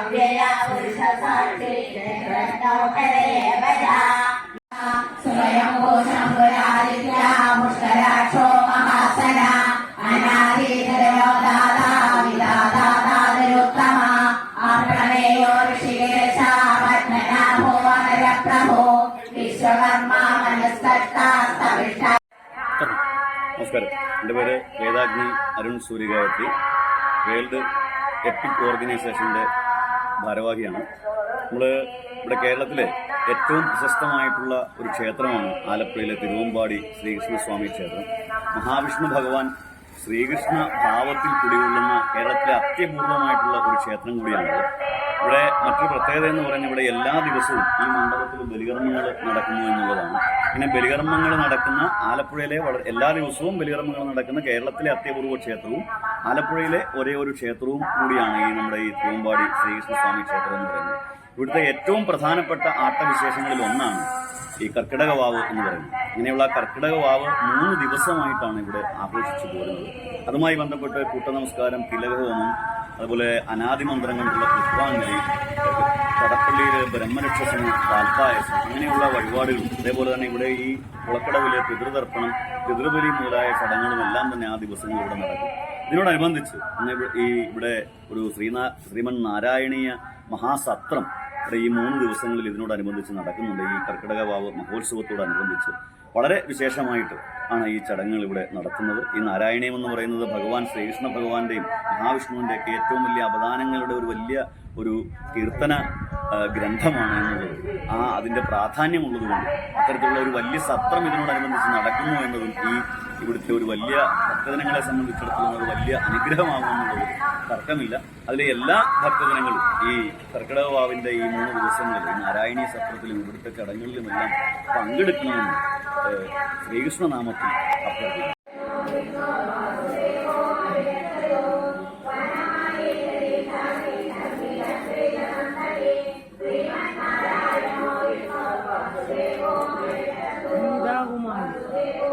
അവ്യയ പുരുഷ സാക്ഷി സ്വയം ശംഭുരാദിത്യ പുഷ്കരാക്ഷോ മഹാസന ദാദാ ദാതാ വിദാതാദാതരുത്തമ അപ്രണയോ ഋഷികേശ പത്മനാഭോ അമരപ്രഭോ വിശ്വകർമ്മ മനസ്തഷ്ട നമസ്കാരം. എന്റെ പേര് വേദാഗ്നി അരുൺ സൂര്യഗായത്രി. വേൾഡ് എപ്പിക് ഓർഗനൈസേഷന്റെ ഭാരവാഹിയാണ്. നമ്മൾ ഇവിടെ കേരളത്തിലെ ഏറ്റവും പ്രശസ്തമായിട്ടുള്ള ഒരു ക്ഷേത്രമാണ് ആലപ്പുഴയിലെ തിരുവമ്പാടി ശ്രീകൃഷ്ണസ്വാമി ക്ഷേത്രം. മഹാവിഷ്ണു ഭഗവാൻ ശ്രീകൃഷ്ണ ഭാവത്തിൽ കുടികൊള്ളുന്ന കേരളത്തിലെ അത്യപൂർവമായിട്ടുള്ള ഒരു ക്ഷേത്രം കൂടിയാണിത്. ഇവിടെ മറ്റൊരു പ്രത്യേകത എന്ന് പറഞ്ഞാൽ ഇവിടെ എല്ലാ ദിവസവും ഈ മണ്ഡപത്തിൽ ബലികർമ്മങ്ങൾ നടക്കുന്നു എന്നുള്ളതാണ്. ഇങ്ങനെ ബലികർമ്മങ്ങൾ നടക്കുന്ന ആലപ്പുഴയിലെ എല്ലാ ദിവസവും ബലികർമ്മങ്ങൾ നടക്കുന്ന കേരളത്തിലെ അത്യപൂർവ ക്ഷേത്രവും ആലപ്പുഴയിലെ ഒരേ ഒരു ക്ഷേത്രവും കൂടിയാണ് ഈ നമ്മുടെ ഈ തിരുവമ്പാടി ശ്രീകൃഷ്ണസ്വാമി ക്ഷേത്രം എന്ന് പറയുന്നത്. ഇവിടുത്തെ ഏറ്റവും പ്രധാനപ്പെട്ട ആട്ടവിശേഷങ്ങളിൽ ഒന്നാണ് ഈ കർക്കിടക വാവ് എന്ന് പറയുന്നത്. ഇങ്ങനെയുള്ള കർക്കിടക വാവ് മൂന്ന് ദിവസമായിട്ടാണ് ഇവിടെ ആഘോഷിച്ചു പോരുന്നത്. അതുമായി ബന്ധപ്പെട്ട് കൂട്ടനമസ്കാരം തിലകഹോമം അതുപോലെ അനാദി മന്ത്രങ്ങളുള്ള പുഷ്പാഞ്ജലി കടപ്പള്ളിയിലെ ബ്രഹ്മരക്ഷസം പാൽപ്പായസം അങ്ങനെയുള്ള വഴിപാടുകളും അതേപോലെ തന്നെ ഇവിടെ ഈ കുളക്കടവിലെ പിതൃതർപ്പണം പിതൃബലി മുതലായ ചടങ്ങുകളും എല്ലാം തന്നെ ആ ദിവസങ്ങളിൽ ഇവിടെ നടക്കും. ഇതിനോടനുബന്ധിച്ച് ഈ ഇവിടെ ഒരു ശ്രീനാ ശ്രീമൻ നാരായണീയ മഹാസത്രം ഈ മൂന്ന് ദിവസങ്ങളിൽ ഇതിനോടനുബന്ധിച്ച് നടക്കുന്നുണ്ട്. ഈ കർക്കിടക വാവ് മഹോത്സവത്തോടനുബന്ധിച്ച് വളരെ വിശേഷമായിട്ട് ആണ് ഈ ചടങ്ങുകൾ ഇവിടെ നടത്തുന്നത്. ഈ നാരായണീയം എന്ന് പറയുന്നത് ഭഗവാൻ ശ്രീകൃഷ്ണ ഭഗവാന്റെയും മഹാവിഷ്ണുവിന്റെ ഒക്കെ ഏറ്റവും വലിയ അവദാനങ്ങളുടെ ഒരു വലിയ ഒരു കീർത്തന ഗ്രന്ഥമാണ് എന്നുള്ളത് ആ അതിന്റെ പ്രാധാന്യമുള്ളതുകൊണ്ട് അത്തരത്തിലുള്ള ഒരു വലിയ സത്രം ഇതിനോടനുബന്ധിച്ച് നടക്കുന്നു എന്നതും ഈ ഇവിടുത്തെ ഒരു വലിയ ഭക്തജനങ്ങളെ സംബന്ധിച്ചിടത്തോളം ഒരു വലിയ അനുഗ്രഹമാകുമെന്നുള്ളത് തർക്കമില്ല അതിലെ എല്ലാ ഭക്തജനങ്ങളും ഈ കർക്കിടക വാവിന്റെ ഈ മൂന്ന് ദിവസങ്ങളിൽ ഈ നാരായണീയ സത്രത്തിലും ഇവിടുത്തെ ചടങ്ങുകളിലുമെല്ലാം പങ്കെടുക്കണമെന്ന് ഏഹ്, ശ്രീകൃഷ്ണനാമത്തിൽ അഭ്യർത്ഥിക്കുന്നു രാജേശ്വര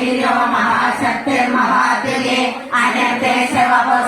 वीरो महाशक्तिर्महादुरे अनर्ते शिवभो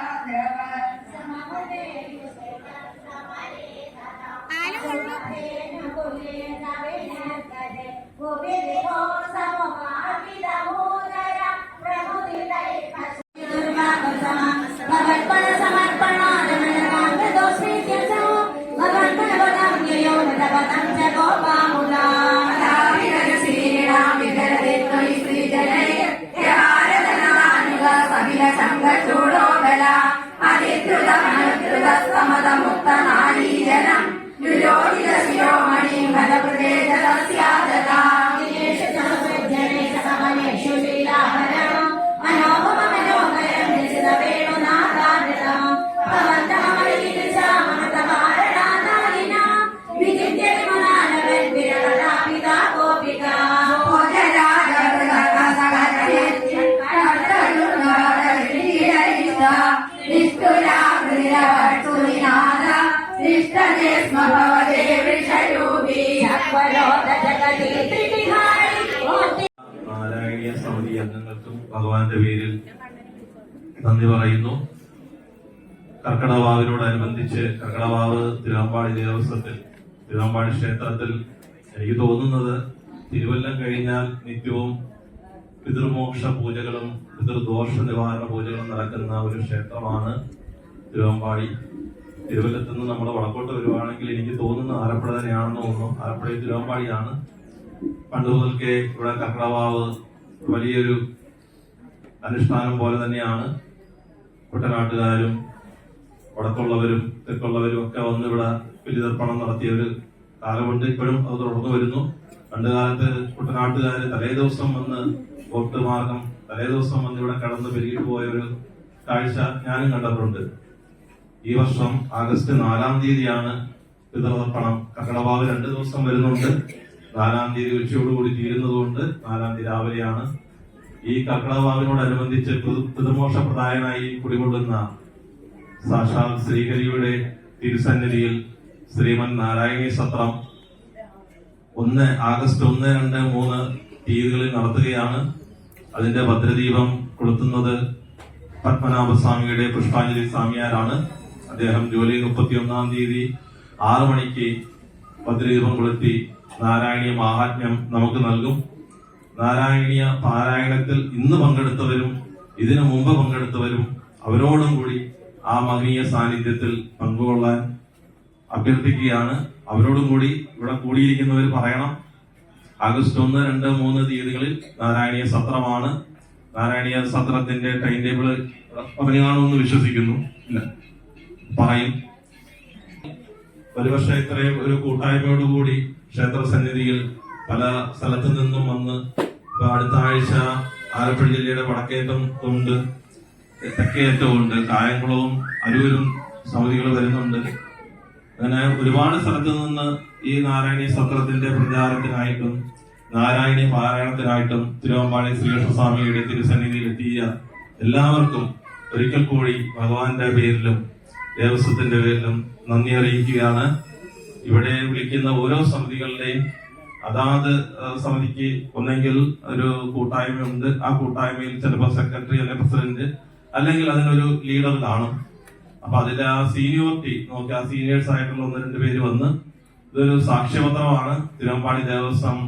Yeah. ഭഗവാന്റെ പേരിൽ നന്ദി പറയുന്നു. കർക്കടവാവിനോടനുബന്ധിച്ച് കർക്കടവാവ് തിരുവമ്പാടി ദേവസ്വത്തിൽ തിരുവമ്പാടി ക്ഷേത്രത്തിൽ എനിക്ക് തോന്നുന്നത് തിരുവല്ലം കഴിഞ്ഞാൽ നിത്യവും പിതൃമോക്ഷ പൂജകളും പിതൃദോഷ നിവാരണ പൂജകളും നടക്കുന്ന ഒരു ക്ഷേത്രമാണ് തിരുവമ്പാടി. തിരുവല്ലത്ത് നിന്ന് നമ്മൾ വടക്കോട്ട് വരുവാണെങ്കിൽ എനിക്ക് തോന്നുന്നത് ആലപ്പുഴ തന്നെയാണെന്ന് തോന്നുന്നു. ആലപ്പുഴയിൽ തിരുവമ്പാടിയാണ്. പണ്ട് മുതൽക്കേ ഇവിടെ കർക്കടവാവ് വലിയൊരു അനുഷ്ഠാനം പോലെ തന്നെയാണ് കുട്ടനാട്ടുകാരും വടക്കുള്ളവരും തെക്കുള്ളവരും ഒക്കെ വന്ന് ഇവിടെ ബലിതർപ്പണം നടത്തിയ ഒരു കാലമുണ്ട്. ഇപ്പോഴും അത് തുടർന്നു വരുന്നു. പണ്ടുകാലത്ത് കുട്ടനാട്ടുകാർ തലേ ദിവസം വന്ന് വോട്ട് മാർഗം തലേ ദിവസം വന്ന് ഇവിടെ കടന്ന് പെരുകിട്ട് പോയ ഒരു കാഴ്ച ഞാനും കണ്ടിട്ടുണ്ട് ഈ വർഷം ആഗസ്റ്റ് നാലാം തീയതിയാണ് പിതൃതർപ്പണം കക്കടവാവ് രണ്ട് ദിവസം വരുന്നുണ്ട്. നാലാം തീയതി ഉച്ചയോടുകൂടി തീരുന്നതുകൊണ്ട് നാലാം തീയതി രാവിലെയാണ് ഈ കർക്കിടവാവിനോടനുബന്ധിച്ച് പിതൃ- പിതൃമോക്ഷ പ്രദായനായി കുടികൊള്ളുന്ന സാക്ഷാൽ ശ്രീഹരിയുടെ തിരുസന്നിധിയിൽ ശ്രീമൻ നാരായണി സത്രം ഒന്ന് ആഗസ്റ്റ് ഒന്ന് രണ്ട് മൂന്ന് തീയതികളിൽ നടത്തുകയാണ്. അതിന്റെ ഭദ്രദീപം കൊളുത്തുന്നത് പത്മനാഭസ്വാമിയുടെ പുഷ്പാഞ്ജലി സ്വാമിയാരാണ്. അദ്ദേഹം ജൂലൈ മുപ്പത്തി ഒന്നാം തീയതി ആറു മണിക്ക് ഭദ്രദീപം കൊളുത്തി നാരായണീയ മഹാത്മ്യം നമുക്ക് നൽകും. നാരായണീയ പാരായണത്തിൽ ഇന്ന് പങ്കെടുത്തവരും ഇതിനു മുമ്പ് പങ്കെടുത്തവരും അവരോടും കൂടി ആ മഹനീയ സാന്നിധ്യത്തിൽ പങ്കുകൊള്ളാൻ അഭ്യർത്ഥിക്കുകയാണ്. അവരോടും കൂടി ഇവിടെ കൂടിയിരിക്കുന്നവർ പറയണം. ആഗസ്റ്റ് ഒന്ന് രണ്ട് മൂന്ന് തീയതികളിൽ നാരായണീയ സത്രമാണ്. നാരായണീയ സത്രത്തിന്റെ ടൈം ടേബിൾ എന്ന് വിശ്വസിക്കുന്നു. പറയും. ഒരുപക്ഷെ ഇത്രയും ഒരു കൂട്ടായ്മയോടുകൂടി ക്ഷേത്ര സന്നിധിയിൽ പല സ്ഥലത്തു നിന്നും വന്ന് ഇപ്പൊ അടുത്ത ആഴ്ച ആലപ്പുഴ ജില്ലയുടെ വടക്കേറ്റം ഉണ്ട് തെക്കേറ്റവും ഉണ്ട് കായംകുളവും അരൂരും സമിതികൾ വരുന്നുണ്ട്. അങ്ങനെ ഒരുപാട് സ്ഥലത്ത് നിന്ന് ഈ നാരായണി സത്രത്തിന്റെ പ്രചാരത്തിനായിട്ടും നാരായണി പാരായണത്തിനായിട്ടും തിരുവമ്പാടി ശ്രീകൃഷ്ണസ്വാമിയുടെ തിരുസന്നിധിയിൽ എത്തിയ എല്ലാവർക്കും ഒരിക്കൽ കൂടി ഭഗവാന്റെ പേരിലും ദേവസ്വത്തിന്റെ പേരിലും നന്ദി അറിയിക്കുകയാണ്. ഇവിടെ വിളിക്കുന്ന ഓരോ സമിതികളുടെയും അതാത് സമിതിക്ക് ഒന്നെങ്കിൽ ഒരു കൂട്ടായ്മ ഉണ്ട് ആ കൂട്ടായ്മയിൽ ചിലപ്പോൾ സെക്രട്ടറി അല്ലെങ്കിൽ പ്രസിഡന്റ് അല്ലെങ്കിൽ അതിനൊരു ലീഡർ കാണും. അപ്പൊ അതിലെ ആ സീനിയോറിറ്റി നോക്കി ആ സീനിയേഴ്സ് ആയിട്ടുള്ള ഒന്ന് രണ്ട് പേര് വന്ന് ഇതൊരു സാക്ഷ്യപത്രമാണ്. തിരുവമ്പാടി ദേവസ്വം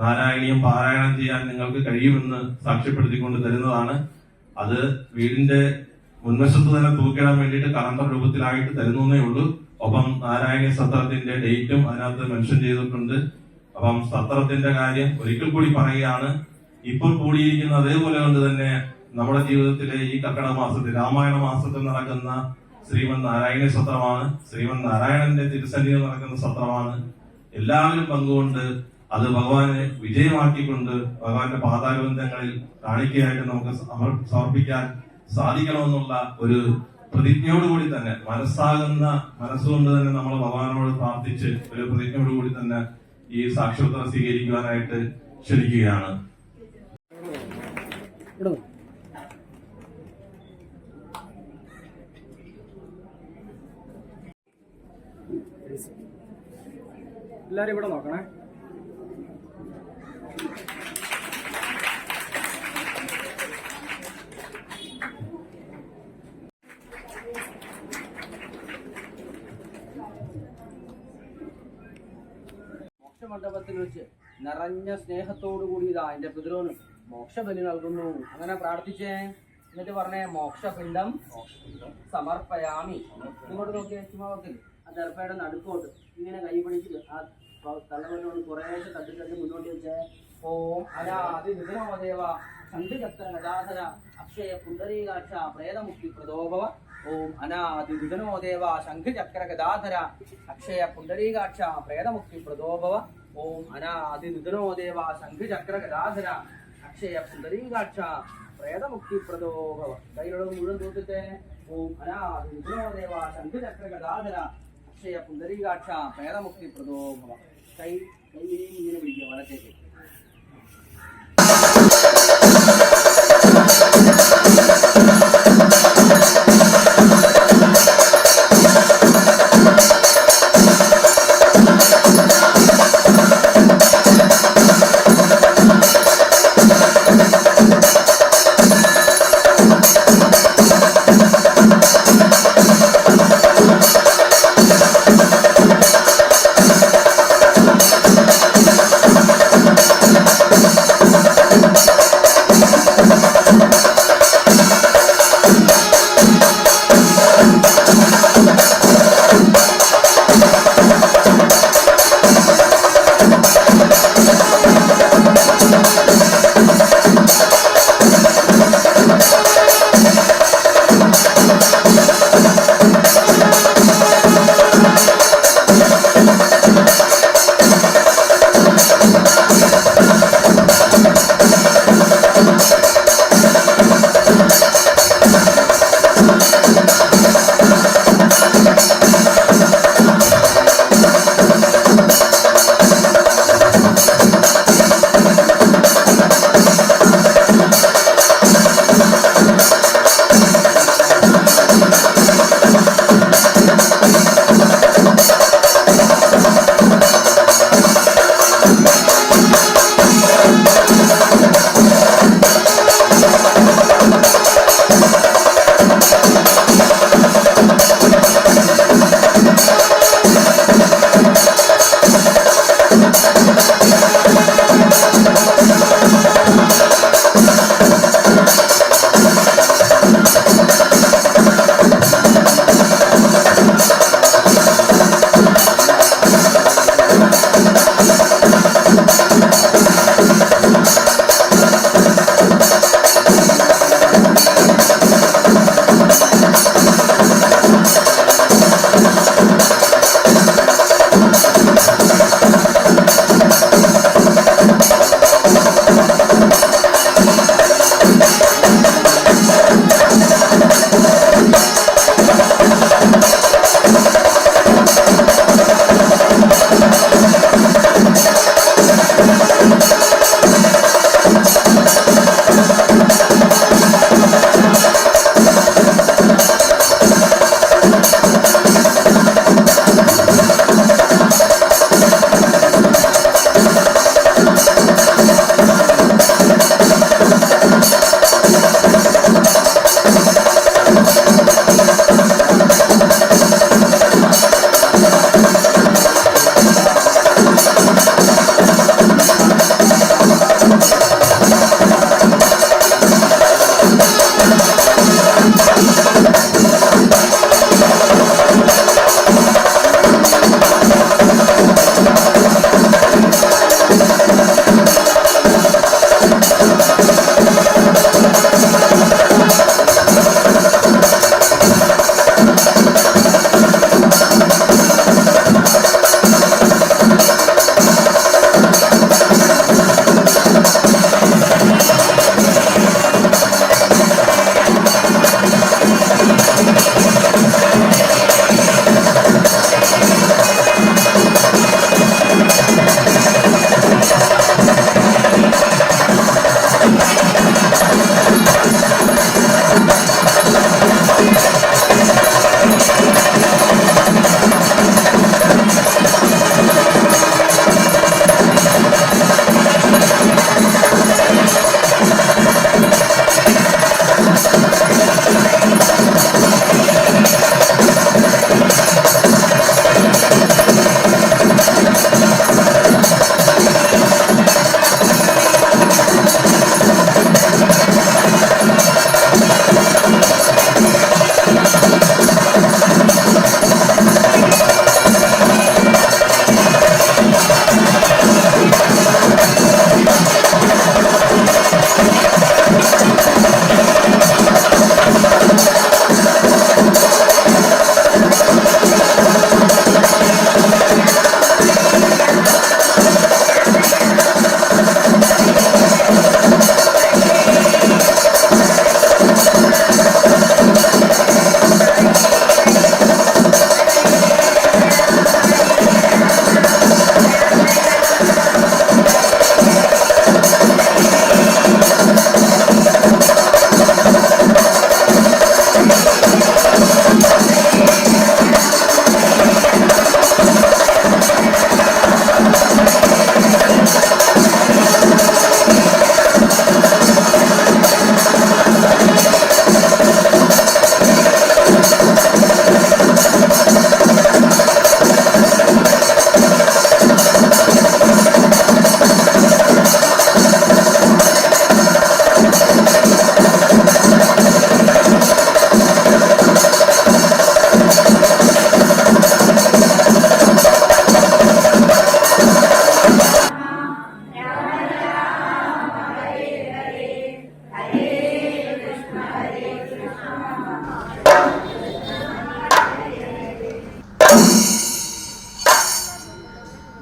നാരായണീയം പാരായണം ചെയ്യാൻ നിങ്ങൾക്ക് കഴിയുമെന്ന് സാക്ഷ്യപ്പെടുത്തിക്കൊണ്ട് തരുന്നതാണ്. അത് വീടിന്റെ മുൻവശത്ത് തന്നെ തൂക്കിടാൻ വേണ്ടിയിട്ട് കലണ്ടർ രൂപത്തിലായിട്ട് തരുന്നേ ഉള്ളൂ. ഒപ്പം നാരായണീയ സത്രത്തിന്റെ ഡേറ്റും അതിനകത്ത് മെൻഷൻ ചെയ്തിട്ടുണ്ട്. അപ്പം സത്രത്തിന്റെ കാര്യം ഒരിക്കൽ കൂടി പറയുകയാണ്. ഇപ്പോൾ കൂടിയിരിക്കുന്ന അതേപോലെ കൊണ്ട് തന്നെ നമ്മുടെ ജീവിതത്തിലെ ഈ കർക്കിടക മാസത്തിൽ രാമായണ മാസത്തിൽ നടക്കുന്ന ശ്രീമൻ നാരായണ സത്രമാണ്. ശ്രീമൻ നാരായണന്റെ തിരുസന്നിധി നടക്കുന്ന സത്രമാണ്. എല്ലാവരും പങ്കുകൊണ്ട് അത് ഭഗവാനെ വിജയമാക്കിക്കൊണ്ട് ഭഗവാന്റെ പാതാരബന്ധങ്ങളിൽ കാണിക്കയായിട്ട് നമുക്ക് സമർ- സമർപ്പിക്കാൻ സാധിക്കണമെന്നുള്ള ഒരു പ്രതിജ്ഞയോടുകൂടി തന്നെ മനസ്സാകുന്ന മനസ്സുകൊണ്ട് തന്നെ നമ്മൾ ഭഗവാനോട് പ്രാർത്ഥിച്ച് ഒരു പ്രതിജ്ഞയോടുകൂടി തന്നെ ഈ സാക്ഷരത സ്വീകരിക്കുവാനായിട്ട് ക്ഷണിക്കുകയാണ് എല്ലാരും ഇവിടെ നോക്കണേ. നിറഞ്ഞ സ്നേഹത്തോടു കൂടി ഇതാ എന്റെ പിതൃവിന് മോക്ഷബലി നൽകുന്നു. അങ്ങനെ പ്രാർത്ഥിച്ചേ. എന്നിട്ട് പറഞ്ഞേ മോക്ഷപിണ്ഡം സമർപ്പയാമി. ഇങ്ങോട്ട് നോക്കിയേ ചുമ്മാവത്തിൽ ആ ദർഭയുടെ നടുക്കോട്ട് ഇങ്ങനെ കൈ പിടിച്ച് ആ തള്ളവരോട് തട്ടി തട്ടി മുന്നോട്ട് വെച്ചേ. ഓം അനാദി ശംഖചക്ര ഗദാധര അക്ഷയ പുണ്ടരീകാക്ഷ പ്രേതമുക്തി പ്രദോഭവ. ഓം അനാദി വിഘനോദേവ ശംഖുചക്ര ഗദാധര അക്ഷയ പുണ്ടരീകാക്ഷ പ്രേതമുക്തി പ്രദോഭവ. ഓം അനാദി വിഘ്നോദേവ ശംഖചക്ര ഗദാധര അക്ഷയ സുന്ദരീകാക്ഷ പ്രേതമുക്തി പ്രദോഭവ കൈയിലുള്ള മുഴുവൻ തൂത്തിട്ട് ഓം അനാദി വിഘ്നോദേവ ശംഖചക്ര ഗദാധര അക്ഷയ പുണ്ടരീകാക്ഷ പ്രേതമുക്തി പ്രദോഭവ കൈ കൈ ഇങ്ങനെ വിളിക്കുക വലത്തേക്ക്.